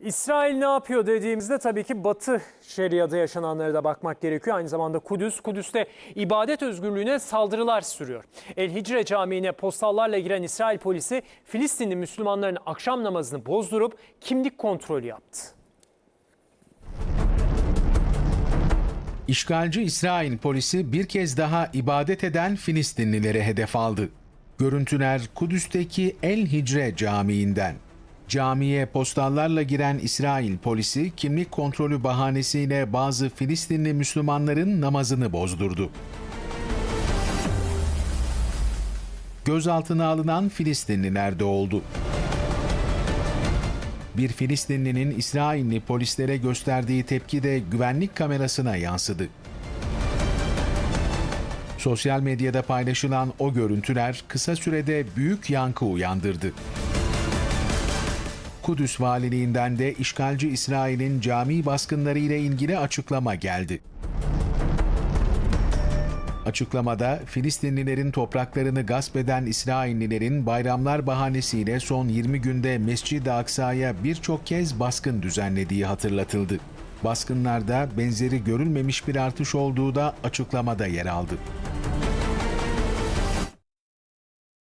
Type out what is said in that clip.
İsrail ne yapıyor dediğimizde tabii ki Batı Şeria'da yaşananlara da bakmak gerekiyor. Aynı zamanda Kudüs, Kudüs'te ibadet özgürlüğüne saldırılar sürüyor. El Hicre Camii'ne postallarla giren İsrail polisi Filistinli Müslümanların akşam namazını bozdurup kimlik kontrolü yaptı. İşgalci İsrail polisi bir kez daha ibadet eden Filistinlilere hedef aldı. Görüntüler Kudüs'teki El Hicre Camii'nden. Camiye postallarla giren İsrail polisi kimlik kontrolü bahanesiyle bazı Filistinli Müslümanların namazını bozdurdu. Gözaltına alınan Filistinliler de oldu. Bir Filistinlinin İsrailli polislere gösterdiği tepki de güvenlik kamerasına yansıdı. Sosyal medyada paylaşılan o görüntüler kısa sürede büyük yankı uyandırdı. Kudüs valiliğinden de işgalci İsrail'in cami baskınları ile ilgili açıklama geldi. Açıklamada Filistinlilerin topraklarını gasp eden İsraillilerin bayramlar bahanesiyle son 20 günde Mescid-i Aksa'ya birçok kez baskın düzenlediği hatırlatıldı. Baskınlarda benzeri görülmemiş bir artış olduğu da açıklamada yer aldı.